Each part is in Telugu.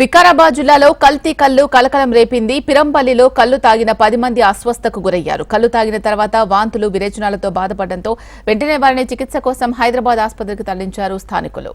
వికారాబాద్ జిల్లాలో కల్తీ కల్లు కలకలం రేపింది. పిరంపల్లిలో కల్లు తాగిన పది మంది అస్వస్థకు గురయ్యారు. కల్లు తాగిన తర్వాత వాంతులు విరేచనాలతో బాధపడడంతో వెంటనే వారిని చికిత్స కోసం హైదరాబాద్ ఆసుపత్రికి తరలించారు స్థానికులు.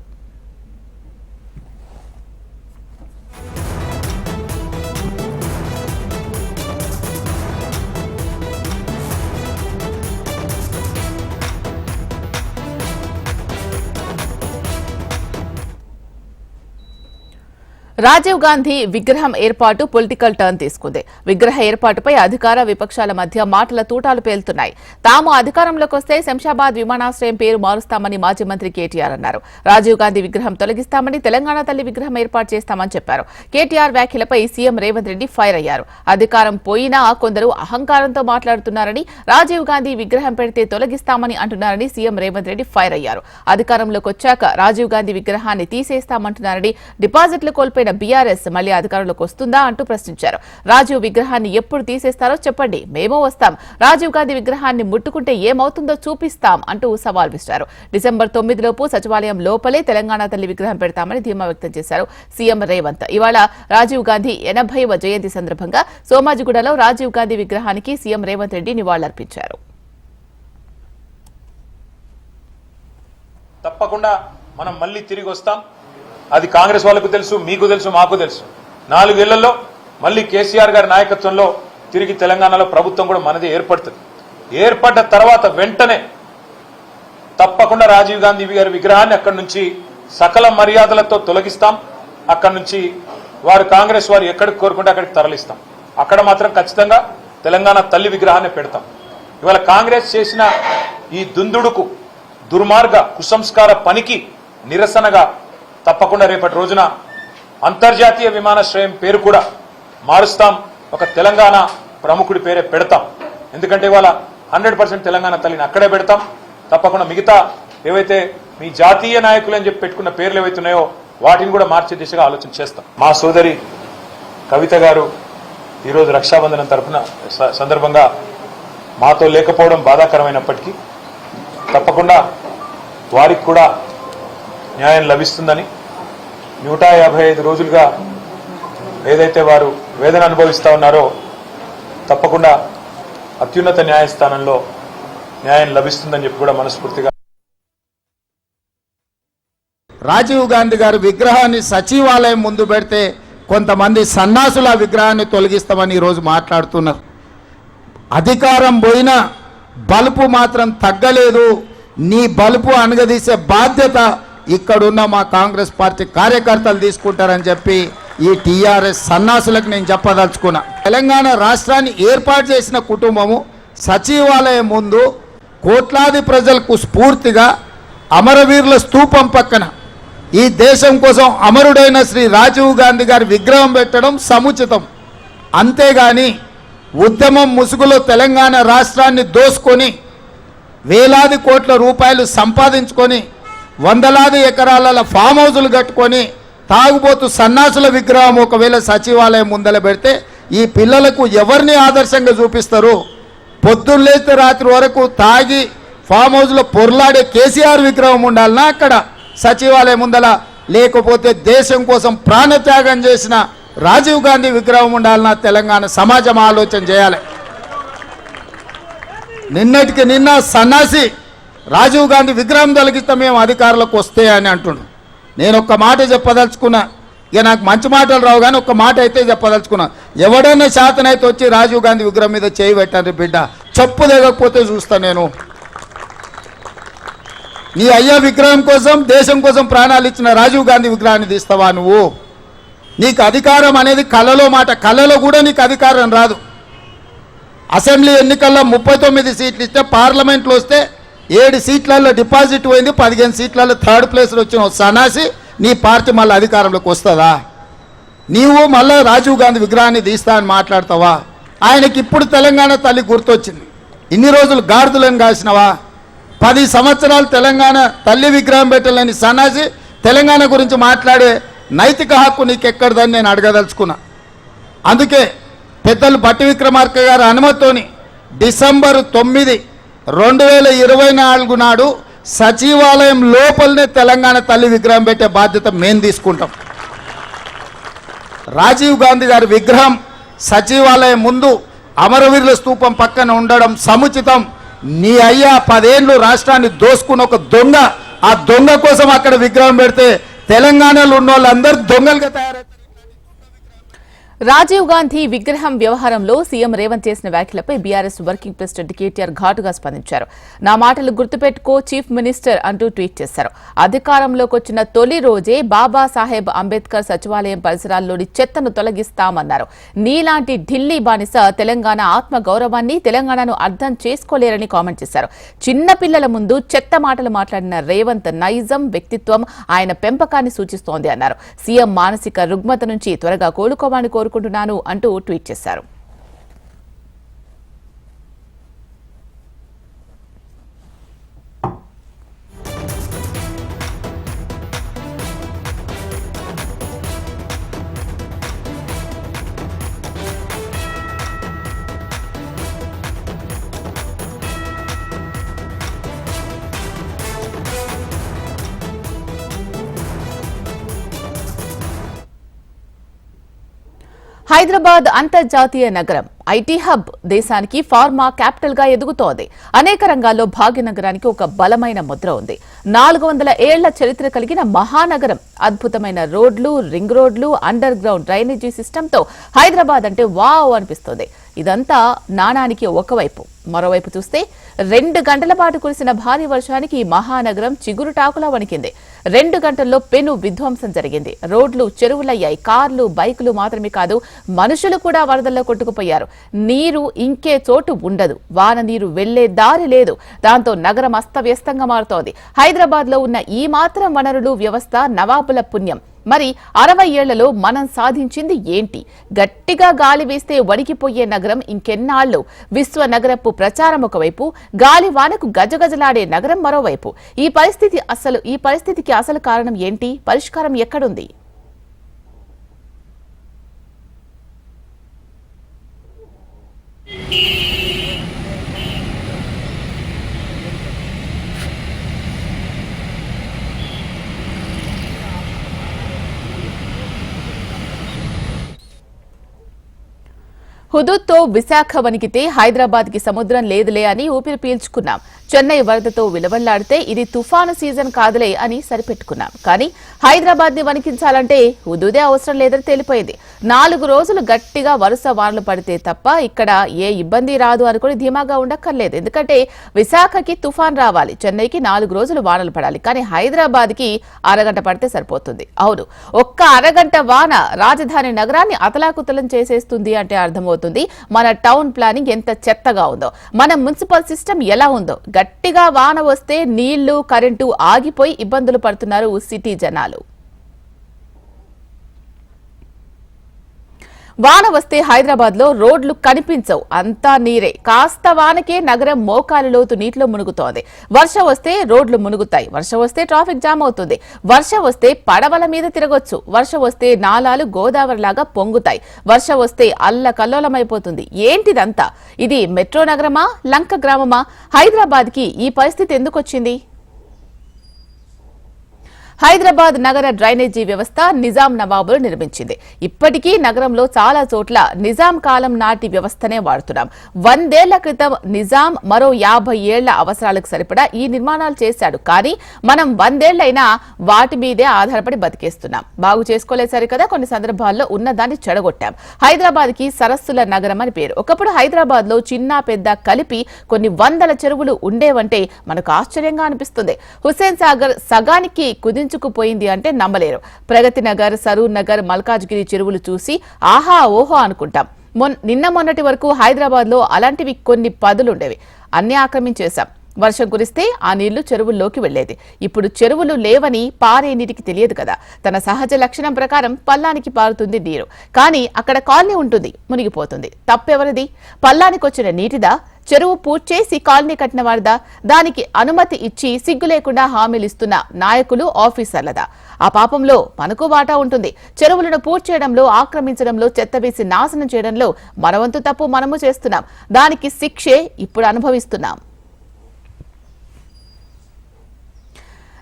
రాజీవ్ గాంధీ విగ్రహం ఏర్పాటు పొలిటికల్ టర్న్ తీసుకుంది. విగ్రహ ఏర్పాటుపై అధికార విపక్షాల మధ్య మాటల తూటాలు పేలుతున్నాయి. తాము అధికారంలోకి వస్తే శంషాబాద్ విమానాశ్రయం పేరు మారుస్తామని మాజీ మంత్రి కేటీఆర్ అన్నారు. రాజీవ్ గాంధీ విగ్రహం తొలగిస్తామని తెలంగాణ తల్లి విగ్రహం ఏర్పాటు చేస్తామని చెప్పారు. కేటీఆర్ వ్యాఖ్యలపై సీఎం రేవంత్ రెడ్డి ఫైర్ అయ్యారు. అధికారం పోయినా కొందరు అహంకారంతో మాట్లాడుతున్నారని రాజీవ్ గాంధీ విగ్రహం పెడితే తొలగిస్తామని అంటున్నారని సీఎం రేవంత్ రెడ్డి ఫైర్ అయ్యారు. అధికారంలోకి వచ్చాక రాజీవ్ గాంధీ విగ్రహాన్ని తీసేస్తామంటున్నారని డిపాజిట్లు కోల్పోయిన బీఆర్ఎస్ మళ్ళీ అధికారంలోకి వస్తుందా అంటూ ప్రశ్నించారు. రాజీవ్ విగ్రహాన్ని ఎప్పుడు తీసేస్తారో చెప్పండి. మేము వస్తాం. రాజీవ్ గాంధీ విగ్రహాన్ని ముట్టుకుంటే ఏమవుతుందో చూపిస్తాం అంటూ సవాల్ విసిరారు. డిసెంబర్ తొమ్మిదిలోపు సచివాలయం లోపలే తెలంగాణ తల్లి విగ్రహం పెడతామని ధీమా వ్యక్తం చేశారు సీఎం రేవంత్. ఇవాళ రాజీవ్ గాంధీ ఎనభైవ జయంతి సందర్భంగా సోమాజిగూడలో రాజీవ్ గాంధీ విగ్రహానికి సీఎం రేవంత్ రెడ్డి నివాళులర్పించారు. తప్పకుండా మనం మళ్ళీ తిరిగి వస్తాం. అది కాంగ్రెస్ వాళ్ళకు తెలుసు మీకు తెలుసు మాకు తెలుసు. నాలుగేళ్ళలో మళ్ళీ కేసీఆర్ గారి నాయకత్వంలో తిరిగి తెలంగాణలో ప్రభుత్వం కూడా మనది ఏర్పడుతుంది. ఏర్పడ్డ తర్వాత వెంటనే తప్పకుండా రాజీవ్ గాంధీ గారి విగ్రహాన్ని అక్కడి నుంచి సకల మర్యాదలతో తొలగిస్తాం. అక్కడి నుంచి వారు కాంగ్రెస్ వారు ఎక్కడికి కోరుకుంటే అక్కడికి తరలిస్తాం. అక్కడ మాత్రం ఖచ్చితంగా తెలంగాణ తల్లి విగ్రహాన్ని పెడతాం. ఇవాళ కాంగ్రెస్ చేసిన ఈ దుందుడుకు దుర్మార్గ కుసంస్కార పనికి నిరసనగా తప్పకుండా రేపటి రోజున అంతర్జాతీయ విమానాశ్రయం పేరు కూడా మారుస్తాం. ఒక తెలంగాణ ప్రముఖుడి పేరే పెడతాం. ఎందుకంటే ఇవాళ హండ్రెడ్ పర్సెంట్ తెలంగాణ తల్లిని అక్కడే పెడతాం. తప్పకుండా మిగతా ఏవైతే మీ జాతీయ నాయకులు అని చెప్పి పెట్టుకున్న పేర్లు ఏవైతున్నాయో వాటిని కూడా మార్చే దిశగా ఆలోచన చేస్తాం. మా సోదరి కవిత గారు ఈరోజు రక్షాబంధనం తరఫున స- సందర్భంగా మాతో లేకపోవడం బాధాకరమైనప్పటికీ తప్పకుండా వారికి కూడా న్యాయం లభిస్తుందని నూట యాభై ఐదు రోజులుగా ఏదైతే వారు వేదన అనుభవిస్తూ ఉన్నారో తప్పకుండా అత్యున్నత న్యాయస్థానంలో న్యాయం లభిస్తుందని చెప్పి కూడా మనస్ఫూర్తిగా రాజీవ్ గాంధీ గారి విగ్రహాన్ని సచివాలయం ముందు పెడితే కొంతమంది సన్నాసుల విగ్రహాన్ని తొలగిస్తామని ఈరోజు మాట్లాడుతున్నారు. అధికారం పోయినా బలుపు మాత్రం తగ్గలేదు. నీ బలుపు అణగదీసే బాధ్యత ఇక్కడున్న మా కాంగ్రెస్ పార్టీ కార్యకర్తలు తీసుకుంటారని చెప్పి ఈ టీఆర్ఎస్ సన్నాసులకు నేను చెప్పదలుచుకున్నా. తెలంగాణ రాష్ట్రాన్ని ఏర్పాటు చేసిన కుటుంబము సచివాలయం ముందు కోట్లాది ప్రజలకు స్ఫూర్తిగా అమరవీరుల స్తూపం పక్కన ఈ దేశం కోసం అమరుడైన శ్రీ రాజీవ్ గాంధీ గారి విగ్రహం పెట్టడం సముచితం. అంతేగాని ఉద్యమం ముసుగులో తెలంగాణ రాష్ట్రాన్ని దోసుకొని వేలాది కోట్ల రూపాయలు సంపాదించుకొని వందలాది ఎకరాల ఫామ్ హౌజులు కట్టుకొని తాగుబోతు సన్నాసుల విగ్రహం ఒకవేళ సచివాలయం ముందల పెడితే ఈ పిల్లలకు ఎవరిని ఆదర్శంగా చూపిస్తారు? పొద్దున్న లేస్తే రాత్రి వరకు తాగి ఫామ్ హౌస్లో పొర్లాడే కేసీఆర్ విగ్రహం ఉండాలనా అక్కడ? సచివాలయం ముందల? లేకపోతే దేశం కోసం ప్రాణత్యాగం చేసిన రాజీవ్ గాంధీ విగ్రహం ఉండాలన్నా తెలంగాణ సమాజం ఆలోచన చేయాలి. నిన్నటికి నిన్న సన్నాసి రాజీవ్ గాంధీ విగ్రహం తొలగిస్తే మేము అధికారులకు వస్తే అని అంటుండు నేను ఒక్క మాట చెప్పదలుచుకున్నా. ఇక నాకు మంచి మాటలు రావు కానీ ఒక్క మాట అయితే చెప్పదలుచుకున్నా. ఎవడైనా శాతనైతే వచ్చి రాజీవ్ గాంధీ విగ్రహం మీద చేయి పెట్టాను బిడ్డ. చెప్పు లేకపోతే చూస్తాను నేను. నీ అయ్యా విగ్రహం కోసం దేశం కోసం ప్రాణాలు ఇచ్చిన రాజీవ్ గాంధీ విగ్రహాన్ని తీస్తావా నువ్వు? నీకు అధికారం అనేది కళలో మాట. కళలో కూడా నీకు అధికారం రాదు. అసెంబ్లీ ఎన్నికల్లో ముప్పై తొమ్మిది సీట్లు ఇస్తే పార్లమెంట్లో వస్తే ఏడు సీట్లలో డిపాజిట్ పోయింది పదిహేను సీట్లలో థర్డ్ ప్లేస్లో వచ్చిన సనాసి సన్నాసి నీ పార్టీ మళ్ళీ అధికారంలోకి వస్తుందా? నీవు మళ్ళీ రాజీవ్ గాంధీ విగ్రహాన్ని తీస్తా అని మాట్లాడతావా? ఆయనకి ఇప్పుడు తెలంగాణ తల్లి గుర్తొచ్చింది. ఇన్ని రోజులు గాడిదలను కాసినవా పది సంవత్సరాలు తెలంగాణ తల్లి విగ్రహం పెట్టలేని సన్నాసి తెలంగాణ గురించి మాట్లాడే నైతిక హక్కు నీకెక్కడదని నేను అడగదలుచుకున్నా. అందుకే పెద్దలు బట్టి విక్రమార్క గారి అనుమతితోని డిసెంబర్ తొమ్మిది రెండు వేల ఇరవై నాలుగు నాడు సచివాలయం లోపలనే తెలంగాణ తల్లి విగ్రహం పెట్టే బాధ్యత మేము తీసుకుంటాం. రాజీవ్ గాంధీ గారి విగ్రహం సచివాలయం ముందు అమరవీరుల స్తూపం పక్కన ఉండడం సముచితం. నీ అయ్యా పదేళ్ళు రాష్ట్రాన్ని దోసుకున్న ఒక దొంగ ఆ దొంగ కోసం అక్కడ విగ్రహం పెడితే తెలంగాణలో ఉన్న వాళ్ళందరూ దొంగలుగా తయారవుతారు రాజీవ్ గాంధీ విగ్రహం వ్యవహారంలో సీఎం రేవంత్ చేసిన వ్యాఖ్యలపై బీఆర్ఎస్ వర్కింగ్ ప్రెసిడెంట్ కేటీఆర్ ఘాటుగా స్పందించారు. నా మాటలు గుర్తుపెట్టుకో చీఫ్ మినిస్టర్ అంటూ ట్వీట్ చేశారు. అధికారంలోకి వచ్చిన తొలి రోజే బాబాసాహెబ్ అంబేద్కర్ సచివాలయం పరిసరాల్లోని చెత్తను తొలగిస్తామన్నారు. నీలాంటి ఢిల్లీ బానిస తెలంగాణ ఆత్మ గౌరవాన్ని తెలంగాణను అర్థం చేసుకోలేరని కామెంట్ చేశారు. చిన్నపిల్లల ముందు చెత్త మాటలు మాట్లాడిన రేవంత్ నైజం వ్యక్తిత్వం ఆయన పెంపకాన్ని సూచిస్తోంది అన్నారు. సీఎం మానసిక రుగ్మత నుంచి త్వరగా కోలుకోవాలని కోరుకుంటున్నాను అంటూ ట్వీట్ చేశారు. హైదరాబాద్ అంతర్జాతీయ నగరం ఐటీ హబ్ దేశానికి ఫార్మా క్యాపిటల్గా ఎదుగుతోంది. అనేక రంగాల్లో భాగ్యనగరానికి ఒక బలమైన ముద్ర ఉంది. నాలుగు వందల ఏళ్ళ చరిత్ర కలిగిన మహానగరం అద్భుతమైన రోడ్లు రింగ్ రోడ్లు అండర్ గ్రౌండ్ డ్రైనేజీ సిస్టంతో హైదరాబాద్ అంటే వావ్ అనిపిస్తోంది. ఇదంతా నాణానికి ఒకవైపు. మరోవైపు చూస్తే రెండు గంటల పాటు కురిసిన భారీ వర్షానికి ఈ మహానగరం చిగురుటాకులా వణికింది. రెండు గంటల్లో పెను విధ్వంసం జరిగింది. రోడ్లు చెరువులయ్యాయి. కార్లు బైకులు మాత్రమే కాదు మనుషులు కూడా వరదల్లో కొట్టుకుపోయారు. నీరు ఇంకే చోటు ఉండదు. వాన నీరు వెళ్ళే దారి లేదు. దాంతో నగరం అస్తవ్యస్తంగా మారుతోంది. హైదరాబాద్లో ఉన్న ఈ మాత్రం వనరులు వ్యవస్థ నవాబుల పుణ్యం. మరి అరవై ఏళ్ళలో మనం సాధించింది ఏంటి? గట్టిగా గాలి వేస్తే వణికిపోయే నగరం ఇంకెన్నాళ్ళు? విశ్వ నగరపు ప్రచారం ఒకవైపు గాలి వానకు గజగజలాడే నగరం మరోవైపు. ఈ పరిస్థితి అసలు ఈ పరిస్థితికి అసలు కారణం ఏంటి? పరిష్కారం ఎక్కడుంది? హుదూద్తో విశాఖ వణికితే హైదరాబాద్కి సముద్రం లేదులే అని ఊపిరి పీల్చుకున్నాం. చెన్నై వరదతో విలవల్లాడితే ఇది తుఫాను సీజన్ కాదులే అని సరిపెట్టుకున్నాం. కానీ హైదరాబాద్ని వణికించాలంటే హుదూదే అవసరం లేదని తెలిపోయింది. నాలుగు రోజులు గట్టిగా వరుస వానలు పడితే తప్ప ఇక్కడ ఏ ఇబ్బంది రాదు అనుకుని ధీమాగా ఉండక్కర్లేదు. ఎందుకంటే విశాఖకి తుఫాన్ రావాలి. చెన్నైకి నాలుగు రోజులు వానలు పడాలి. కానీ హైదరాబాద్కి అరగంట పడితే సరిపోతుంది. అవును ఒక్క అరగంట వాన రాజధాని నగరాన్ని అతలాకుతలం చేసేస్తుంది అంటే అర్థమవుతుంది. మన టౌన్ ప్లానింగ్ ఎంత చెత్తగా ఉందో మన మున్సిపల్ సిస్టమ్ ఎలా ఉందో గట్టిగా వాన వస్తే నీళ్ళు కరెంటు ఆగిపోయి ఇబ్బందులు పడుతున్నారు సిటీ జనాలు. వాన వస్తే హైదరాబాద్లో రోడ్లు కనిపించవు. అంతా నీరే. కాస్త వానకే నగరం మోకాలు లోతు నీటిలో మునుగుతోంది. వర్షం వస్తే రోడ్లు మునుగుతాయి. వర్షం వస్తే ట్రాఫిక్ జామ్ అవుతుంది. వర్షం వస్తే పడవల మీద తిరగొచ్చు. వర్షం వస్తే నాలాలు గోదావరి లాగా పొంగుతాయి. వర్షం వస్తే అల్ల కల్లోలమైపోతుంది. ఏంటిదంతా? ఇది మెట్రో నగరమా? లంక గ్రామమా? హైదరాబాద్కి ఈ పరిస్థితి ఎందుకొచ్చింది? హైదరాబాద్ నగర డ్రైనేజీ వ్యవస్థ నిజాం నవాబులు నిర్మించింది. ఇప్పటికీ నగరంలో చాలా చోట్ల నిజాం కాలం నాటి వ్యవస్థనే వాడుతున్నాం. వందేళ్ళ క్రితం నిజాం మరో యాభై ఏళ్ళ అవసరాలకు సరిపడా ఈ నిర్మాణాలు చేశాడు. కానీ మనం వందేళ్ళైనా వాటి మీదే ఆధారపడి బతికేస్తున్నాం. బాగు చేసుకోలేసరి సరికదా కొన్ని సందర్భాల్లో ఉన్నదాన్ని చెడగొట్టాం. హైదరాబాద్కి సరస్సుల నగరం అని పేరు. ఒకప్పుడు హైదరాబాద్లో చిన్న పెద్ద కలిపి కొన్ని వందల చెరువులు ఉండేవంటే మనకు ఆశ్చర్యంగా అనిపిస్తుంది. హుస్సేన్ సాగర్ సగానికి కుదించుకుపోయింది అంటే నమ్మలేరు. ప్రగతి నగర్ సరూర్ నగర్ మల్కాజ్గిరి చెరువులు చూసి ఆహా ఓహో అనుకుంటాం. మొన్ నిన్న మొన్నటి వరకు హైదరాబాద్లో అలాంటివి కొన్ని పదులుండేవి. అన్ని ఆక్రమించేశాం. వర్షం కురిస్తే ఆ నీళ్ళు చెరువుల్లోకి వెళ్ళేది ఇప్పుడు చెరువులు లేవని పారే నీటికి తెలియదు కదా. తన సహజ లక్షణం ప్రకారం పల్లానికి పారుతుంది నీరు. కానీ అక్కడ కాలనీ ఉంటుంది మునిగిపోతుంది. తప్పెవరిది? పల్లానికొచ్చిన నీటిదా? చెరువు పూర్చేసి కాలనీ కట్టిన వారిదా దానికి అనుమతి ఇచ్చి సిగ్గు లేకుండా హామీలు ఇస్తున్న నాయకులు ఆఫీసర్లదా? ఆ పాపంలో మనకు వాటా ఉంటుంది. చెరువులను పూడ్చేయడంలో ఆక్రమించడంలో చెత్త వేసి నాశనం చేయడంలో మనవంతు తప్పు మనము చేస్తున్నాం. దానికి శిక్షే ఇప్పుడు అనుభవిస్తున్నాం.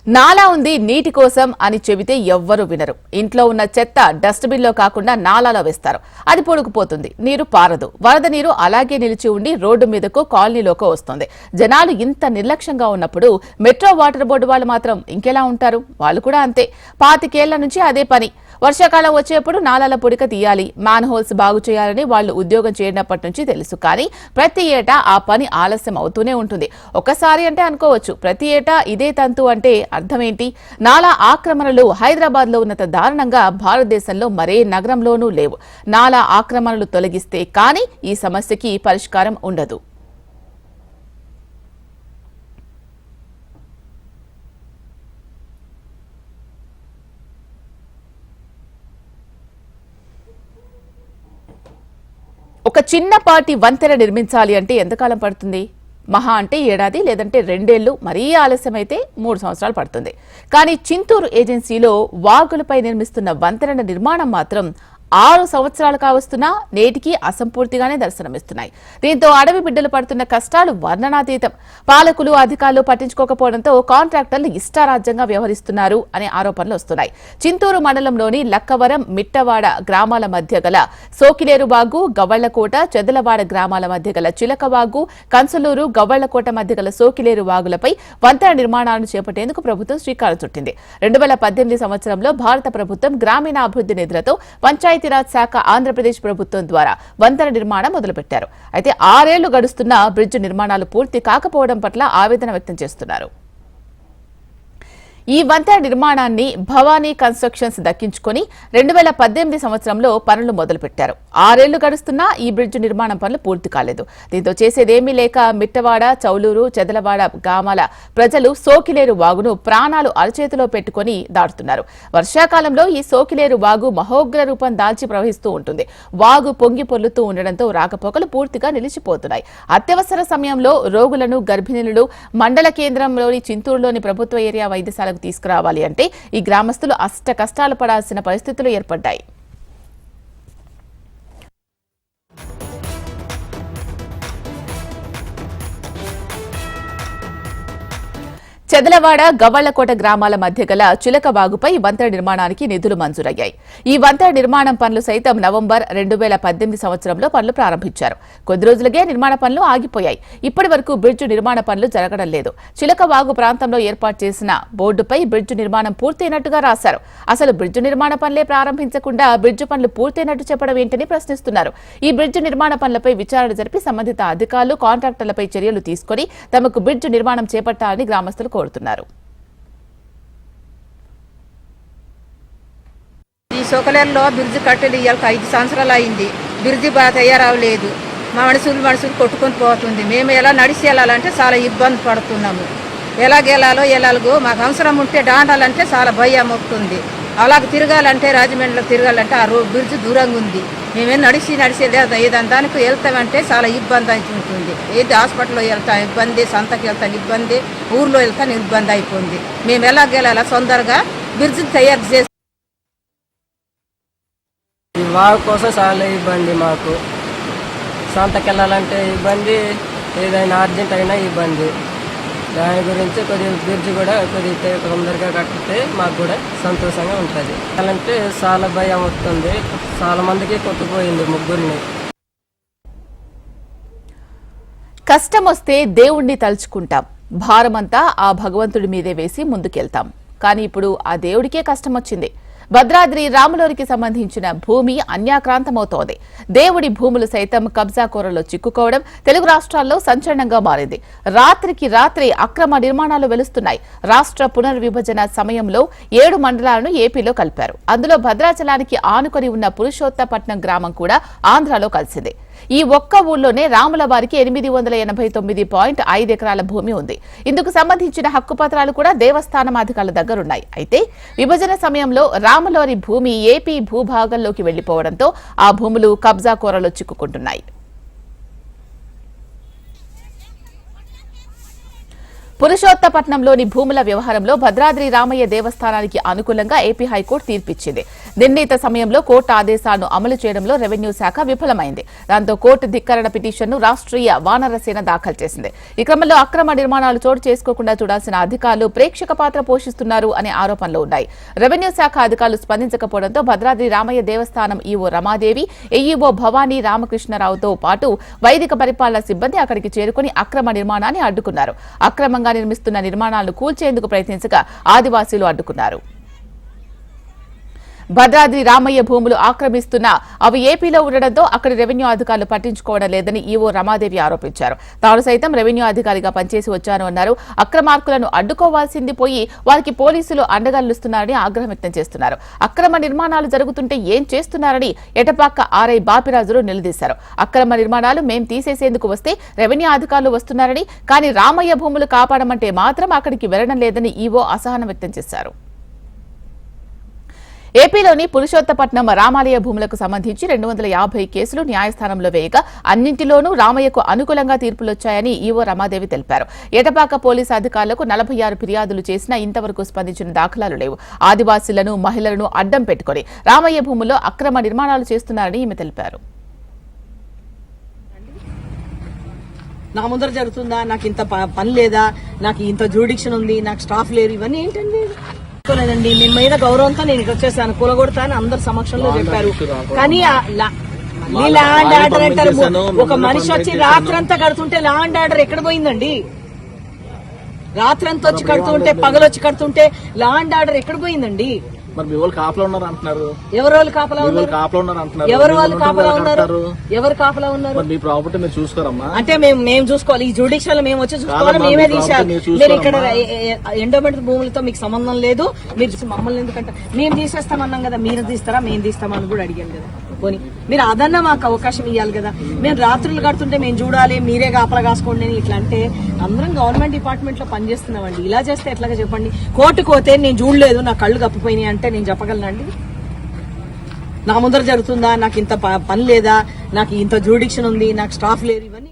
నాలా ఉంది నీటి కోసం అని చెబితే ఎవ్వరూ వినరు. ఇంట్లో ఉన్న చెత్త డస్ట్బిన్లో కాకుండా నాలాలో వేస్తారు. అది పొడుకుపోతుంది. నీరు పారదు. వరద నీరు అలాగే నిలిచి ఉండి రోడ్డు మీదకు కాలనీలోకి వస్తుంది. జనాలు ఇంత నిర్లక్ష్యంగా ఉన్నప్పుడు మెట్రో వాటర్ బోర్డు వాళ్ళు మాత్రం ఇంకెలా ఉంటారు? వాళ్ళు కూడా అంతే. పాతికేళ్ళ నుంచి అదే పని. వర్షాకాలం వచ్చేప్పుడు నాలాల పొడిక తీయాలి. మ్యాన్ హోల్స్ బాగు చేయాలని వాళ్ళు ఉద్యోగం చేరినప్పటి నుంచి తెలుసు. కానీ ప్రతి ఏటా ఆ పని ఆలస్యం అవుతూనే ఉంటుంది. ఒకసారి అంటే అనుకోవచ్చు. ప్రతి ఏటా ఇదే తంతు అంటే అర్థమేంటి? నాలా ఆక్రమణలు హైదరాబాద్లో ఉన్నంత దారుణంగా భారతదేశంలో మరే నగరంలోనూ లేవు. నాలా ఆక్రమణలు తొలగిస్తే కానీ ఈ సమస్యకి పరిష్కారం ఉండదు. ఒక చిన్నపాటి వంతెన నిర్మించాలి అంటే ఎంతకాలం పడుతుంది? మహా అంటే ఏడాది లేదంటే రెండేళ్ళు మరీ ఆలస్యమైతే మూడు సంవత్సరాలు పడుతుంది. కానీ చింతూరు ఏజెన్సీలో వాగులపై నిర్మిస్తున్న వంతెన నిర్మాణం మాత్రం ఆరు సంవత్సరాలు కావస్తున్నా నేటికి అసంపూర్తిగానే దర్శనమిస్తున్నాయి. దీంతో అడవి బిడ్డలు పడుతున్న కష్టాలు వర్ణనాతీతం. పాలకులు అధికారులు పట్టించుకోకపోవడంతో కాంట్రాక్టర్లు ఇష్టారాజ్యంగా వ్యవహరిస్తున్నారు అనే ఆరోపణలు వస్తున్నాయి. చింతూరు మండలంలోని లక్కవరం మిట్టవాడ గ్రామాల మధ్య గల సోకిలేరు వాగు గవ్వళ్ళకోట చెదలవాడ గ్రామాల మధ్య గల చిలకవాగు కంసులూరు గవ్వళ్ళకోట మధ్య గల సోకిలేరు వాగులపై వంతెన నిర్మాణాలను చేపట్టేందుకు ప్రభుత్వం శ్రీకారం చుట్టింది. రెండు వేల పద్దెనిమిది సంవత్సరంలో భారత ప్రభుత్వం గ్రామీణాభివృద్ధి నిధులతో పంచాయతీరాజ్ శాఖ ఆంధ్రప్రదేశ్ ప్రభుత్వం ద్వారా వంతెన నిర్మాణం మొదలుపెట్టారు. అయితే ఆరేళ్ళు గడుస్తున్న బ్రిడ్జ్ నిర్మాణాలు పూర్తి కాకపోవడం పట్ల ఆవేదన వ్యక్తం చేస్తున్నారు. ఈ వంతెన నిర్మాణాన్ని భవానీ కన్స్ట్రక్షన్స్ దక్కించుకొని రెండు వేల పద్దెనిమిది సంవత్సరంలో పనులు మొదలుపెట్టారు. ఆరేళ్ళు గడుస్తున్నా ఈ బ్రిడ్జ్ నిర్మాణం పనులు పూర్తి కాలేదు. దీంతో చేసేదేమీ లేక మిట్టవాడ చౌలూరు చెదలవాడ గ్రామాల ప్రజలు సోకిలేరు వాగును ప్రాణాలు అరచేతిలో పెట్టుకొని దాటుతున్నారు. వర్షాకాలంలో ఈ సోకిలేరు వాగు మహోగ్ర రూపం దాల్చి ప్రవహిస్తూ ఉంటుంది. వాగు పొంగి పొల్లుతూ ఉండడంతో రాకపోకలు పూర్తిగా నిలిచిపోతున్నాయి. అత్యవసర సమయంలో రోగులను గర్భిణులు మండల కేంద్రంలోని చింతూరులోని ప్రభుత్వ ఏరియా వైద్యశాల తీసుకురావాలి అంటే ఈ గ్రామస్తులు అష్ట కష్టాలు పడాల్సిన పరిస్థితులు ఏర్పడ్డాయి. చెదలవాడ గవ్వళ్ళకోట గ్రామాల మధ్య గల చిలక వాగుపై వంతెన నిర్మాణానికి నిధులు మంజూరయ్యాయి. ఈ వంతెన నిర్మాణం పనులు సైతం నవంబర్ రెండు వేల పద్దెనిమిది సంవత్సరంలో పనులు ప్రారంభించారు. కొద్ది రోజులకే నిర్మాణ పనులు ఆగిపోయాయి. ఇప్పటి వరకు బ్రిడ్జ్ నిర్మాణ పనులు జరగడం లేదు. చిలక వాగు ప్రాంతంలో ఏర్పాటు చేసిన బోర్డుపై బ్రిడ్జ్ నిర్మాణం పూర్తయినట్టుగా రాశారు. అసలు బ్రిడ్జ్ నిర్మాణ పనులే ప్రారంభించకుండా బ్రిడ్జ్ పనులు పూర్తయినట్టు చెప్పడం ఏంటని ప్రశ్నిస్తున్నారు. ఈ బ్రిడ్జ్ నిర్మాణ పనులపై విచారణ జరిపి సంబంధిత అధికారులు కాంట్రాక్టర్లపై చర్యలు తీసుకొని తమకు బ్రిడ్జ్ నిర్మాణం చేపట్టాలని గ్రామస్తులు కోరుతున్నారు. ఈ సోకలేరులో బిర్జి కట్టెలు ఇవాళ ఐదు సంవత్సరాలు అయింది. బిర్జి బాగా తయారవలేదు మా మనుషులు మనుషులు కొట్టుకొని పోతుంది. మేము ఎలా నడిచి వెళ్ళాలంటే చాలా ఇబ్బంది పడుతున్నాము. ఎలాగెళ్ళాలో ఎలాగో మాకు అవసరం ఉంటే దాండాలంటే చాలా భయం వస్తుంది అలాగ తిరగాలంటే రాజమండ్రిలో తిరగాలంటే ఆ రోడ్ బ్రిడ్జ్ దూరంగా ఉంది. మేమేం నడిచి నడిచి లేదా ఏదైనా దానికి వెళ్తామంటే చాలా ఇబ్బంది అవుతుంటుంది ఏది హాస్పిటల్లో వెళ్తాం ఇబ్బంది సంతకి వెళ్తాం ఇబ్బంది ఊర్లో వెళ్తాను ఇబ్బంది అయిపోయింది. మేము ఎలా ఎలాగెళ్ళాలా తొందరగా బ్రిడ్జ్ తయారు చేసి ఈ వాగు కోసం చాలా ఇబ్బంది మాకు. సంతకి వెళ్ళాలంటే ఇబ్బంది ఏదైనా అర్జెంట్ అయినా ఇబ్బంది. దాని గురించి కొద్దిగా బ్రిడ్జ్ కూడా కొద్దిగా తొందరగా కట్టితే మాకు కూడా సంతోషంగా ఉంటుంది. అలాంటి చాలా భయం వస్తుంది. చాలా మందికి కొట్టుకుపోయింది ముగ్గురిని. కష్టం వస్తే దేవుణ్ణి తలుచుకుంటాం. భారమంతా ఆ భగవంతుడి మీదే వేసి ముందుకెళ్తాం. కానీ ఇప్పుడు ఆ దేవుడికే కష్టం వచ్చింది భద్రాద్రి రాములోరికి సంబంధించిన భూమి అన్యాక్రాంతమవుతోంది. దేవుడి భూములు సైతం కబ్జాకోరలో చిక్కుకోవడం తెలుగు రాష్ట్రాల్లో సంచలనంగా మారింది. రాత్రికి రాత్రి అక్రమ నిర్మాణాలు వెలుస్తున్నాయి. రాష్ట్ర పునర్విభజన సమయంలో ఏడు మండలాలను ఏపీలో కలిపారు. అందులో భద్రాచలానికి ఆనుకొని ఉన్న పురుషోత్తపట్నం గ్రామం కూడా ఆంధ్రాలో కలిసింది. ఈ ఒక్క ఊళ్ళోనే రాముల వారికి ఎనిమిది వందల ఎనభై తొమ్మిది పాయింట్ ఐదు ఎకరాల భూమి ఉంది. ఇందుకు సంబంధించిన హక్కు పత్రాలు కూడా దేవస్థానం అధికారుల దగ్గరున్నాయి. అయితే విభజన సమయంలో రాములవారి భూమి ఏపీ భూభాగంలోకి వెళ్ళిపోవడంతో ఆ భూములు కబ్జా కోరలో చిక్కుకుంటున్నాయి. పురుషోత్తపట్నంలోని భూముల వ్యవహారంలో భద్రాద్రి రామయ్య దేవస్థానానికి అనుకూలంగా ఏపీ హైకోర్టు తీర్పిచ్చింది. నిర్ణీత సమయంలో కోర్టు ఆదేశాలను అమలు చేయడంలో రెవెన్యూ శాఖ విఫలమైంది. దాంతో కోర్టు ధిక్కరణ పిటిషన్ను రాష్ట్రీయ వానరసేన దాఖలు చేసింది. ఈ క్రమంలో అక్రమ నిర్మాణాలు చోటు చేసుకోకుండా చూడాల్సిన అధికారులు ప్రేక్షక పాత్ర పోషిస్తున్నారు అనే ఆరోపణలు ఉన్నాయి. రెవెన్యూ శాఖ అధికారులు స్పందించకపోవడంతో భద్రాద్రి రామయ్య దేవస్థానం ఈవో రమాదేవి ఏఈఓ భవానీ రామకృష్ణరావుతో పాటు వైదిక పరిపాలన సిబ్బంది అక్కడికి చేరుకుని అక్రమ నిర్మాణాన్ని అడ్డుకున్నారు. అక్రమంగా నిర్మిస్తున్న నిర్మాణాలను కూల్చేందుకు ప్రయత్నించగా ఆదివాసీలు అడ్డుకున్నారు. భద్రాద్రి రామయ్య భూములు ఆక్రమిస్తున్న అవి ఏపీలో ఉండడంతో అక్కడి రెవెన్యూ అధికారులు పట్టించుకోవడం లేదని ఈవో రమాదేవి ఆరోపించారు. తాను సైతం రెవెన్యూ అధికారిగా పనిచేసి వచ్చాను అన్నారు. అక్రమార్కులను అడ్డుకోవాల్సింది పోయి వారికి పోలీసులు అండగల్లుస్తున్నారని ఆగ్రహం వ్యక్తం చేస్తున్నారు. అక్రమ నిర్మాణాలు జరుగుతుంటే ఏం చేస్తున్నారని ఎటపాక్క ఆర్ఐ బాపిరాజులు నిలదీశారు. అక్రమ నిర్మాణాలు మేం తీసేసేందుకు వస్తే రెవెన్యూ అధికారులు వస్తున్నారని కానీ రామయ్య భూములు కాపాడమంటే మాత్రం అక్కడికి వెళ్ళడం లేదని ఈవో అసహనం వ్యక్తం చేశారు. ఏపీలోని పురుషోత్తపట్నం రామాలయ భూములకు సంబంధించి రెండు వందల యాభై కేసులు న్యాయస్థానంలో వేయగా అన్నింటిలోనూ రామయ్యకు అనుకూలంగా తీర్పులొచ్చాయని ఈవో రమాదేవి తెలిపారు. ఎటపాక పోలీసు అధికారులకు నలభై ఆరు ఫిర్యాదులు చేసినా ఇంతవరకు స్పందించిన దాఖలాలు లేవు. ఆదివాసీలను మహిళలను అడ్డం పెట్టుకుని రామయ్య భూముల్లో అక్రమ నిర్మాణాలు చేస్తున్నారని ఈమె తెలిపారు. నా ముందర జరుగుతుందా? నాకు ఇంత ప- పని లేదా? నాకు ఇంత జ్యూడిక్షన్ ఉంది? నాకు స్టాఫ్ లేరు? ఇవన్నీ ఏంటండి? లేదండి మీ మీద గౌరవంతో నేను ఇక్కడ వచ్చేసాను. కూలగొడతా అని అందరు సమక్షంలో చెప్పారు. కానీ ల్యాండ్ ఆర్డర్ అంటారు ఒక మనిషి వచ్చి రాత్రంతా కడుతుంటే ల్యాండ్ ఆర్డర్ ఎక్కడ పోయిందండి? రాత్రంతా వచ్చి కడుతుంటే పగలొచ్చి కడుతుంటే ల్యాండ్ ఆర్డర్ ఎక్కడ పోయిందండి? మరి మీ వాళ్ళు కాపలా ఉన్నారు అంటున్నారు. ఎవరు వాళ్ళు కాపలా ఉన్నారు? కాపలా ఉన్నారు అంటున్నారు. ఎవరు వాళ్ళు కాపలా ఉన్నారు. ఎవరు కాపలా ఉన్నారు? మరి మీ ప్రాపర్టీ మీరు చూసుకోరమ్మా. అంటే మేము మేము చూసుకోవాలి. ఈ జుడిషియల్ మేము వచ్చి చూసుకోవాలి మేమే మీ తీసాలి ప్రాపర్టీ మీరు ఇక్కడ. ఎండోమెంట్ భూములతో మీకు సంబంధం లేదు. మీరు మమ్మల్ని ఎందుకంటే మేము తీసేస్తామన్నాం కదా మీరు తీస్తారా మేము తీస్తామని కూడా అడిగాం కదా. పోనీ మీరు అదన్నా మాకు అవకాశం ఇవ్వాలి కదా. మేము రాత్రులు కడుతుంటే మేము చూడాలి మీరే కాపలా కాసుకోండి అని ఇట్లా అంటే అందరం గవర్నమెంట్ డిపార్ట్మెంట్లో పనిచేస్తున్నామండి. ఇలా చేస్తే ఎట్లాగా చెప్పండి? కోర్టుకు పోతే నేను చూడలేదు నా కళ్ళు కప్పిపోయినాయి అంటే నేను చెప్పగలనండి నా ముందర జరుగుతుందా? నాకు ఇంత ప- పని లేదా? నాకు ఇంత జూడిక్షన్ ఉంది నాకు స్టాఫ్ లేదు ఇవన్నీ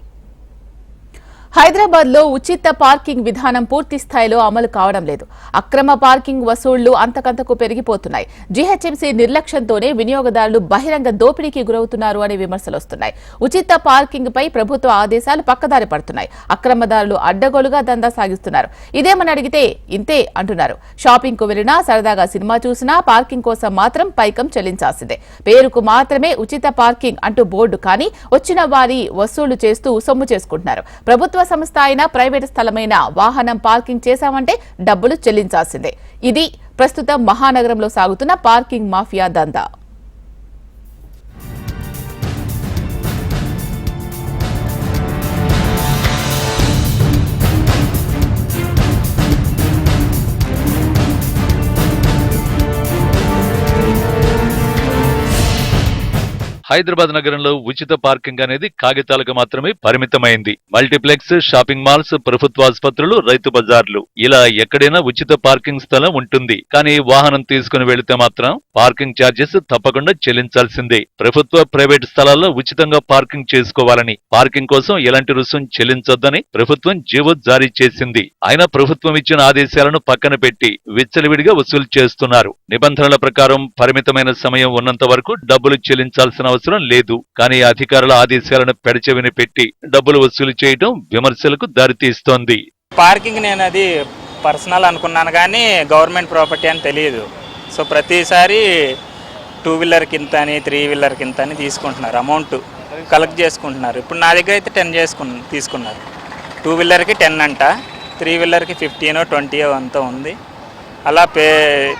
హైదరాబాద్లో ఉచిత పార్కింగ్ విధానం పూర్తి స్థాయిలో అమలు కావడం లేదు. అక్రమ పార్కింగ్ వసూళ్ళు అంతకంతకు పెరిగిపోతున్నాయి. జీహెచ్ఎంసీ నిర్లక్ష్యంతోనే వినియోగదారులు బహిరంగ దోపిడీకి గురవుతున్నారు అనే విమర్శలు వస్తున్నాయి. ఉచిత పార్కింగ్ పై ప్రభుత్వ ఆదేశాలు పక్కదారి పడుతున్నాయి. అక్రమదారులు అడ్డగోలుగా దందా సాగిస్తున్నారు. ఇదేమని అడిగితే ఇంతే అంటున్నారు. షాపింగ్కు వెళ్ళినా సరదాగా సినిమా చూసినా పార్కింగ్ కోసం మాత్రం పైకం చెల్లించాల్సిందే. పేరుకు మాత్రమే ఉచిత పార్కింగ్ అంటూ బోర్డు కానీ వచ్చిన వారి వసూళ్ళు చేస్తూ సొమ్ము చేసుకుంటున్నారు. ప్రభుత్వ సంస్థ అయినా ప్రైవేటు స్థలమైన వాహనం పార్కింగ్ చేశామంటే డబ్బులు చెల్లించాల్సిందే. ఇది ప్రస్తుతం మహానగరంలో సాగుతున్న పార్కింగ్ మాఫియా దందా. హైదరాబాద్ నగరంలో ఉచిత పార్కింగ్ అనేది కాగితాలకు మాత్రమే పరిమితమైంది. మల్టీప్లెక్స్ షాపింగ్ మాల్స్ ప్రభుత్వ ఆసుపత్రులు రైతు బజార్లు. ఇలా ఎక్కడైనా ఉచిత పార్కింగ్ స్థలం ఉంటుంది. కానీ వాహనం తీసుకుని వెళితే మాత్రం పార్కింగ్ ఛార్జెస్ తప్పకుండా చెల్లించాల్సిందే. ప్రభుత్వ ప్రైవేట్ స్థలాల్లో ఉచితంగా పార్కింగ్ చేసుకోవాలని పార్కింగ్ కోసం ఎలాంటి రుసుం చెల్లించొద్దని ప్రభుత్వం జీవో జారీ చేసింది. అయినా ప్రభుత్వం ఇచ్చిన ఆదేశాలను పక్కన పెట్టి విచ్చలవిడిగా వసూలు చేస్తున్నారు. నిబంధనల ప్రకారం పరిమితమైన సమయం ఉన్నంత వరకు డబ్బులు చెల్లించాల్సిన అవసరం అవసరం లేదు. కానీ అధికారుల ఆదేశాలను పెడచెవిని పెట్టి డబ్బులు వసూలు చేయడం విమర్శలకు దారితీస్తోంది. పార్కింగ్ నేను అది పర్సనల్ అనుకున్నాను కానీ గవర్నమెంట్ ప్రాపర్టీ అని తెలియదు. సో ప్రతిసారి టూ వీలర్కి ఇంత అని త్రీ వీలర్ ఇంత అని తీసుకుంటున్నారు. అమౌంట్ కలెక్ట్ చేసుకుంటున్నారు. ఇప్పుడు నా దగ్గర అయితే టెన్ చేసుకున్న తీసుకున్నారు. టూ వీలర్కి టెన్ అంట. త్రీ వీలర్కి ఫిఫ్టీనో ట్వంటీయో అంతా ఉంది. అలా పే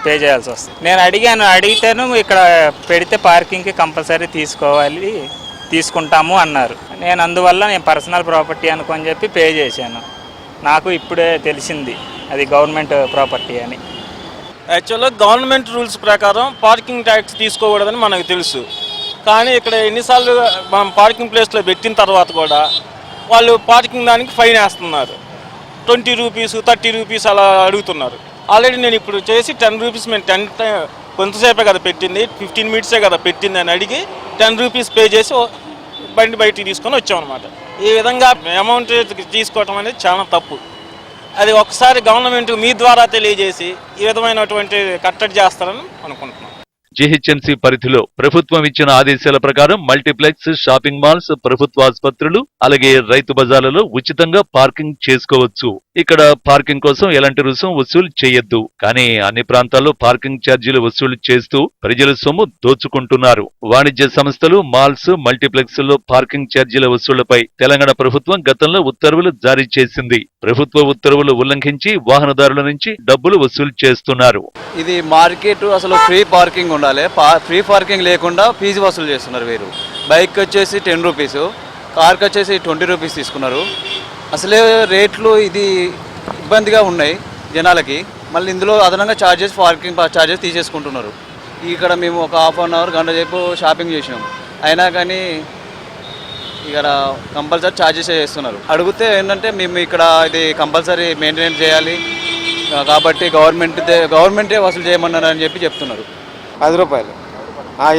పే చేయాల్సి వస్తుంది. నేను అడిగాను అడిగితేను ఇక్కడ పెడితే పార్కింగ్కి కంపల్సరీ తీసుకోవాలి తీసుకుంటాము అన్నారు. నేను అందువల్ల నేను పర్సనల్ ప్రాపర్టీ అనుకొని చెప్పి పే చేశాను. నాకు ఇప్పుడే తెలిసింది అది గవర్నమెంట్ ప్రాపర్టీ అని. యాక్చువల్గా గవర్నమెంట్ రూల్స్ ప్రకారం పార్కింగ్ ట్యాక్స్ తీసుకోకూడదని మనకు తెలుసు. కానీ ఇక్కడ ఎన్నిసార్లు మనం పార్కింగ్ ప్లేస్లో పెట్టిన తర్వాత కూడా వాళ్ళు పార్కింగ్ దానికి ఫైన్ వేస్తున్నారు. ట్వంటీ రూపీస్ థర్టీ రూపీస్ అలా అడుగుతున్నారు. ఆల్రెడీ నేను ఇప్పుడు చేసి టెన్ రూపీస్ మేము టెన్ కొంతసేపే కదా పెట్టింది ఫిఫ్టీన్ మినిట్సే కదా పెట్టింది అని అడిగి టెన్ రూపీస్ పే చేసి బండి బయటికి తీసుకొని వచ్చామన్నమాట ఈ విధంగా అమౌంట్ తీసుకోవటం అనేది చాలా తప్పు. అది ఒకసారి గవర్నమెంట్ మీ ద్వారా తెలియజేసి ఈ విధమైనటువంటి కట్టడి చేస్తారని అనుకుంటున్నాను జీహెచ్ఎంసీ పరిధిలో ప్రభుత్వం ఇచ్చిన ఆదేశాల ప్రకారం మల్టీప్లెక్స్ షాపింగ్ మాల్స్ ప్రభుత్వ ఆసుపత్రులు అలాగే రైతు బజార్లలో ఉచితంగా పార్కింగ్ చేసుకోవచ్చు. ఇక్కడ పార్కింగ్ కోసం ఎలాంటి రుసుం వసూలు చేయొద్దు. కానీ అన్ని ప్రాంతాల్లో పార్కింగ్ ఛార్జీలు వసూలు చేస్తూ ప్రజల సొమ్ము దోచుకుంటున్నారు. వాణిజ్య సంస్థలు మాల్స్ మల్టీప్లెక్స్లో పార్కింగ్ ఛార్జీల వసూళ్ళపై తెలంగాణ ప్రభుత్వం గతంలో ఉత్తర్వులు జారీ చేసింది. ప్రభుత్వ ఉత్తర్వులు ఉల్లంఘించి వాహనదారుల నుంచి డబ్బులు వసూలు చేస్తున్నారు. ఇది మార్కెట్ అసలు ఫ్రీ పార్కింగ్ ఉండాలి. ఫ్రీ పార్కింగ్ లేకుండా ఫీజు వసూలు చేస్తున్నారు వీరు. బైక్ వచ్చేసి టెన్ రూపీస్ కార్కి వచ్చేసి ట్వంటీ రూపీస్ తీసుకున్నారు. అసలే రేట్లు ఇది ఇబ్బందిగా ఉన్నాయి జనాలకి. మళ్ళీ ఇందులో అదనంగా ఛార్జెస్ పార్కింగ్ ఛార్జెస్ తీసేసుకుంటున్నారు. ఇక్కడ మేము ఒక హాఫ్ అన్ అవర్ గంట సేపు షాపింగ్ చేసినాం. అయినా కానీ ఇక్కడ కంపల్సరీ ఛార్జెస్ చేస్తున్నారు. అడిగితే ఏంటంటే మేము ఇక్కడ ఇది కంపల్సరీ మెయింటెనెన్స్ చేయాలి. కాబట్టి గవర్నమెంట్ గవర్నమెంటే వసూలు చేయమన్నారు అని చెప్పి చెప్తున్నారు. పది రూపాయలు.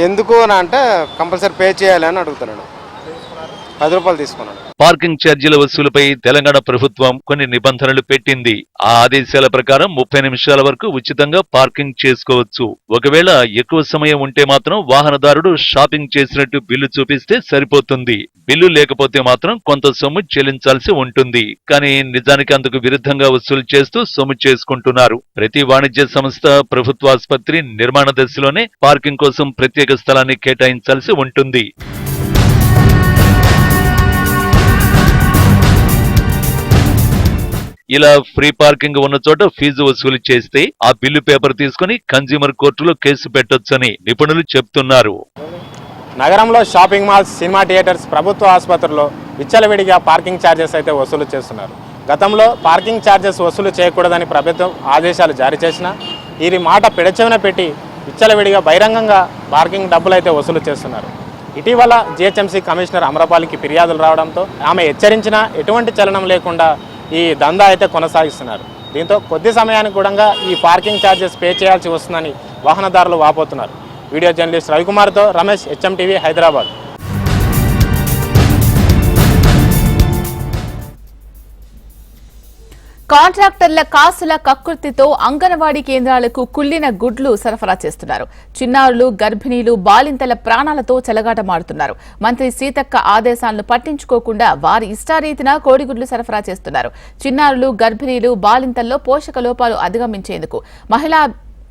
ఎందుకు అని అంటే కంపల్సరీ పే చేయాలి అని అడుగుతున్నాను. పది రూపాయలు తీసుకున్నాడు పార్కింగ్ ఛార్జీల వసూలుపై తెలంగాణ ప్రభుత్వం కొన్ని నిబంధనలు పెట్టింది. ఆ ఆదేశాల ప్రకారం ముప్పై నిమిషాల వరకు ఉచితంగా పార్కింగ్ చేసుకోవచ్చు. ఒకవేళ ఎక్కువ సమయం ఉంటే మాత్రం వాహనదారుడు షాపింగ్ చేసినట్టు బిల్లు చూపిస్తే సరిపోతుంది. బిల్లు లేకపోతే మాత్రం కొంత సొమ్ము చెల్లించాల్సి ఉంటుంది. కానీ నిజానికి అందుకు విరుద్ధంగా వసూలు చేస్తూ సొమ్ము చేసుకుంటున్నారు. ప్రతి వాణిజ్య సంస్థ ప్రభుత్వ ఆసుపత్రి నిర్మాణ దశలోనే పార్కింగ్ కోసం ప్రత్యేక స్థలాన్ని కేటాయించాల్సి ఉంటుంది. ఇలా ఫ్రీ పార్కింగ్ ఉన్న చోట ఫీజు వసూలు చేస్తే ఆ బిల్లు పేపర్ తీసుకుని కన్జ్యూమర్ కోర్టులో కేసు పెట్టొచ్చని నిపుణులు చెప్తున్నారు. నగరంలో షాపింగ్ మాల్స్ సినిమా థియేటర్స్ ప్రభుత్వ ఆసుపత్రుల్లో విచ్చలవిడిగా పార్కింగ్ ఛార్జెస్ అయితే వసూలు చేస్తున్నారు. గతంలో పార్కింగ్ ఛార్జెస్ వసూలు చేయకూడదని ప్రభుత్వం ఆదేశాలు జారీ చేసిన ఈ మాట పెడచెవిన పెట్టి విచ్చలవిడిగా బహిరంగంగా పార్కింగ్ డబ్బులు అయితే వసూలు చేస్తున్నారు. ఇటీవల జిహెచ్ఎంసీ కమిషనర్ అమరపాలికి ఫిర్యాదులు రావడంతో ఆమె హెచ్చరించినా ఎటువంటి చలనం లేకుండా ఈ దందా అయితే కొనసాగిస్తున్నారు. దీంతో కొద్ది సమయానికి కూడా ఈ పార్కింగ్ ఛార్జెస్ పే చేయాల్సి వస్తుందని వాహనదారులు వాపోతున్నారు. వీడియో జర్నలిస్ట్ రవికుమార్తో రమేష్ హెచ్ఎం టీవీ హైదరాబాద్. కాంట్రాక్టర్ల కాసుల కక్కుర్తితో అంగన్వాడీ కేంద్రాలకు కుళ్ళిన గుడ్లు సరఫరా చేస్తున్నారు. చిన్నారులు గర్భిణీలు బాలింతల ప్రాణాలతో చెలగాటమాడుతున్నారు మంత్రి సీతక్క ఆదేశాలను పట్టించుకోకుండా వారి ఇష్టారీతిన కోడిగుడ్లు సరఫరా చేస్తున్నారు. చిన్నారులు గర్భిణీలు బాలింతల్లో పోషక లోపాలు అధిగమించేందుకు మహిళా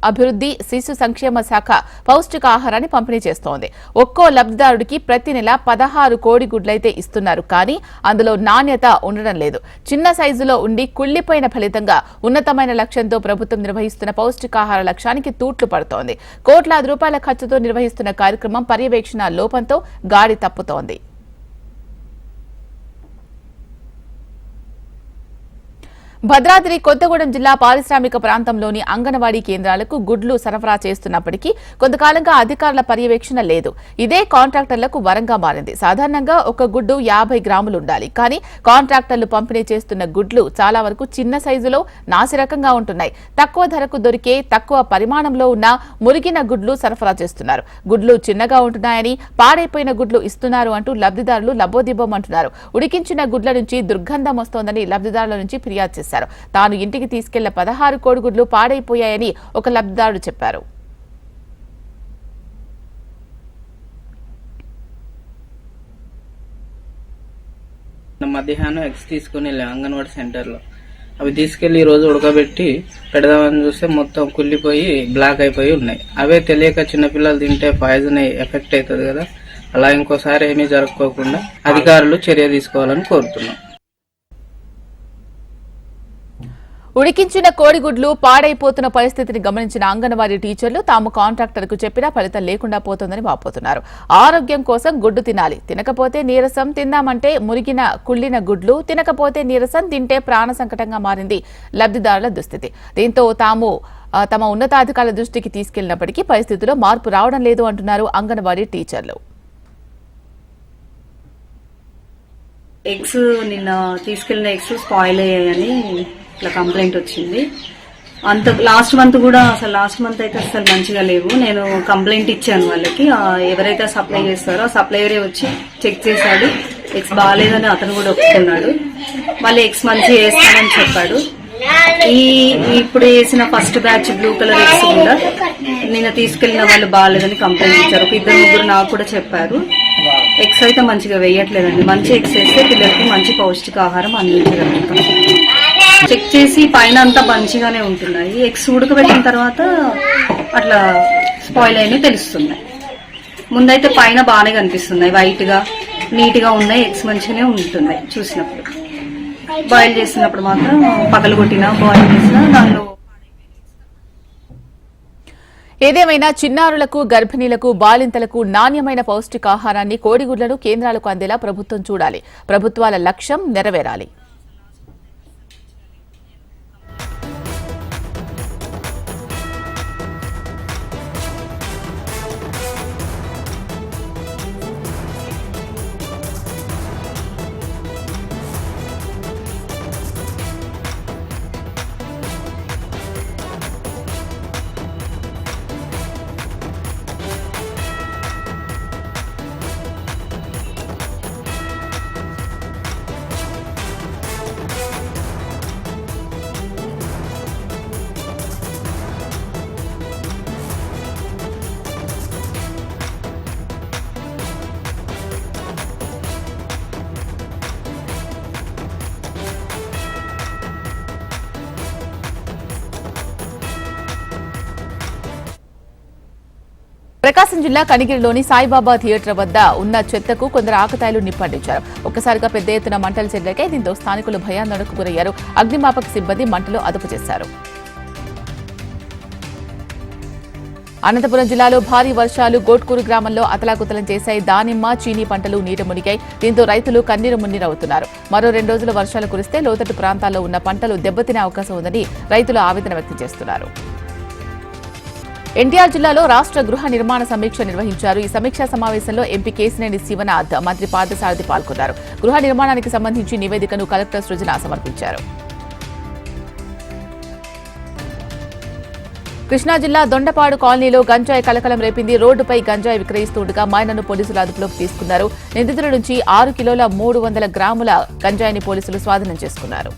అభివృద్ధి శిశు సంక్షేమ శాఖ పౌష్టికాహారాన్ని పంపిణీ చేస్తోంది. ఒక్కో లబ్ధిదారుడికి ప్రతి నెల పదహారు కోడి గుడ్లైతే ఇస్తున్నారు. కానీ అందులో నాణ్యత ఉండడం లేదు. చిన్న సైజులో ఉండి కుళ్ళిపోయిన ఫలితంగా ఉన్నతమైన లక్ష్యంతో ప్రభుత్వం నిర్వహిస్తున్న పౌష్టికాహార లక్ష్యానికి తూట్లు పడుతోంది. కోట్లాది రూపాయల ఖర్చుతో నిర్వహిస్తున్న కార్యక్రమం పర్యవేక్షణ లోపంతో గాడి తప్పుతోంది. భద్రాద్రి కొత్తగూడెం జిల్లా పారిశ్రామిక ప్రాంతంలోని అంగన్వాడీ కేంద్రాలకు గుడ్లు సరఫరా చేస్తున్నప్పటికీ కొంతకాలంగా అధికారుల పర్యవేక్షణ లేదు. ఇదే కాంట్రాక్టర్లకు వరంగా మారింది. సాధారణంగా ఒక గుడ్డు యాభై గ్రాములు ఉండాలి. కానీ కాంట్రాక్టర్లు పంపిణీ చేస్తున్న గుడ్లు చాలా వరకు చిన్న సైజులో నాసిరకంగా ఉంటున్నాయి. తక్కువ ధరకు దొరికే తక్కువ పరిమాణంలో ఉన్న మురిగిన గుడ్లు సరఫరా చేస్తున్నారు. గుడ్లు చిన్నగా ఉంటున్నాయని పాడైపోయిన గుడ్లు ఇస్తున్నారు అంటూ లబ్ధిదారులు లబోదిబ్బం అంటున్నారు ఉడికించిన గుడ్ల నుంచి దుర్గంధం వస్తోందని లబ్ధిదారుల నుంచి ఫిర్యాదు చేశారు. తాను ఇంటికి తీసుకెళ్ళ పదహారు కోడిగుడ్లు పాడైపోయాయని ఒక లబ్ధిదారుడు చెప్పారు. మధ్యాహ్నం ఎగ్స్ తీసుకుని వెళ్ళాం అంగన్వాడీ సెంటర్లో. అవి తీసుకెళ్ళి ఈ రోజు ఉడకబెట్టి పెడదామని చూస్తే మొత్తం కుళ్ళిపోయి బ్లాక్ అయిపోయి ఉన్నాయి. అవే తెలియక చిన్నపిల్లలు తింటే పాయిజన్ ఎఫెక్ట్ అవుతుంది కదా. అలా ఇంకోసారి ఏమీ జరగకోకుండా అధికారులు చర్య తీసుకోవాలని కోరుతున్నాం. ఉడికించిన కోడిగుడ్లు పాడైపోతున్న పరిస్థితిని గమనించిన అంగన్వాడీ టీచర్లు తాము కాంట్రాక్టర్కు చెప్పినా ఫలితం లేకుండా పోతుందని వాపోతున్నారు. ఆరోగ్యం కోసం గుడ్డు తినాలి. తినకపోతే నీరసం తిందామంటే మురిగిన కుళ్ళిన గుడ్లు తినకపోతే నీరసం తింటే ప్రాణ సంకటంగా మారింది లబ్ధిదారుల దుస్థితి. దీంతో తాము తమ ఉన్నతాధికారుల దృష్టికి తీసుకెళ్ళినప్పటికీ పరిస్థితిలో మార్పు రావడం లేదు అంటున్నారు అంగన్వాడీ టీచర్లు. ఎగ్స్ నిన్న తీసుకెళ్ళిన ఎగ్స్ స్పాయిల్ అయ్యాయని ఇట్లా కంప్లైంట్ వచ్చింది. అంత లాస్ట్ మంత్ కూడా అసలు లాస్ట్ మంత్ అయితే అసలు మంచిగా లేవు. నేను కంప్లైంట్ ఇచ్చాను వాళ్ళకి. ఎవరైతే సప్లై చేస్తారో ఆ సప్లైయరే వచ్చి చెక్ చేశాడు. ఎగ్స్ బాగాలేదని అతను కూడా ఒప్పుకున్నాడు. మళ్ళీ ఎగ్స్ మంచిగా వేస్తానని చెప్పాడు. ఈ ఇప్పుడు వేసిన first batch blue colour eggs కూడా నిన్న తీసుకెళ్ళిన వాళ్ళు బాగాలేదని కంప్లైంట్ ఇచ్చారు. ఒక ఇద్దరు ముగ్గురు నాకు కూడా చెప్పారు. ఎగ్స్ అయితే మంచిగా వేయట్లేదండి. మంచి ఎగ్స్ వేస్తే పిల్లలకి మంచి పౌష్టికాహారం అందించగలుగుతాం. చెక్ చేసి పైన అంతా మంచిగానే ఉంటున్నాయి. ఎగ్స్ ఉడకబెట్టిన తర్వాత అట్లా స్పాయిల్ అయినవి తెలుస్తున్నాయి. ముందైతే పైన బాగానే కనిపిస్తున్నాయి. వైట్గా నీట్గా ఉన్నాయి. ఎగ్స్ మంచిగానే ఉంటున్నాయి చూసినప్పుడు. బాయిల్ చేసినప్పుడు మాత్రం పగలు కొట్టినా బాయిల్ చేసినా దానిలో ఏదేమైనా చిన్నారులకు గర్భిణీలకు బాలింతలకు నాణ్యమైన పౌష్టికాహారాన్ని కోడిగుడ్లను కేంద్రాలకు అందేలా ప్రభుత్వం చూడాలి. ప్రభుత్వాల లక్ష్యం నెరవేరాలి. ప్రకాశం జిల్లా కనిగిరిలోని సాయిబాబా థియేటర్ వద్ద ఉన్న చెత్తకు కొందరు ఆకతాయిలు నిప్పండించారు ఒక్కసారిగా పెద్ద ఎత్తున మంటలు చెల్లాయి దీంతో స్థానికులు భయాందోళనకు గురయ్యారు. అగ్నిమాపక సిబ్బంది మంటలు అదుపు చేశారు. అనంతపురం జిల్లాలో భారీ వర్షాలు గోట్కూరు గ్రామంలో అతలాకుతలం చేశాయి. దానిమ్మ చీనీ పంటలు నీట మునిగాయి. దీంతో రైతులు కన్నీరు మున్నీరవుతున్నారు. మరో రెండు రోజులు వర్షాలు కురిస్తే లోతట్టు ప్రాంతాల్లో ఉన్న పంటలు దెబ్బతినే అవకాశం ఉందని రైతులు ఆవేదన వ్యక్తం చేస్తున్నారు. ఎన్టీఆర్ జిల్లాలో రాష్ట్ర గృహ నిర్మాణ సమీక్ష నిర్వహించారు. ఈ సమీక్షా సమావేశంలో ఎంపీ కేసినేని శివనాథ్ మంత్రి పార్థసారథి పాల్గొన్నారు. గృహ నిర్మాణానికి సంబంధించి నివేదికను కలెక్టర్ సృజన సమర్పించారు. కృష్ణా జిల్లా దొండపాడు కాలనీలో గంజాయి కలకలం రేపింది. రోడ్డుపై గంజాయి విక్రయిస్తుండగా మైనను పోలీసులు అదుపులోకి తీసుకున్నారు. నిందితుల నుంచి ఆరు కిలోల మూడు వందల గ్రాముల గంజాయిని పోలీసులు స్వాధీనం చేసుకున్నారు.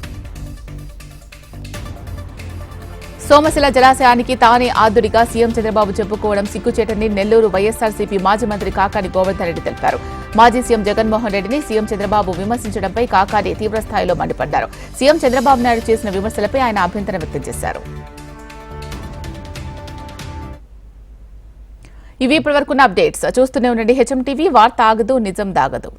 సోమశిల జలాశయానికి తానే ఆదుడిగా సీఎం చంద్రబాబు చెప్పుకోవడం సిగ్గుచేటని నెల్లూరు వైఎస్సార్సీపీ మాజీ మంత్రి కాకాని గోవర్ధన్ రెడ్డి తెలిపారు. మాజీ సీఎం జగన్మోహన్ రెడ్డిని సీఎం చంద్రబాబు విమర్శించడంపై కాకాని తీవ్రస్థాయిలో మండిపడ్డారు. సీఎం చంద్రబాబు నాయుడు చేసిన విమర్శలపై ఆయన అభ్యంతరం వ్యక్తం చేశారు. ఇవి ఇప్పటివరకున్న అప్డేట్స్. చూస్తూనే ఉండండి హెచ్ఎం టీవీ. వార్త ఆగదు నిజం దాగదు.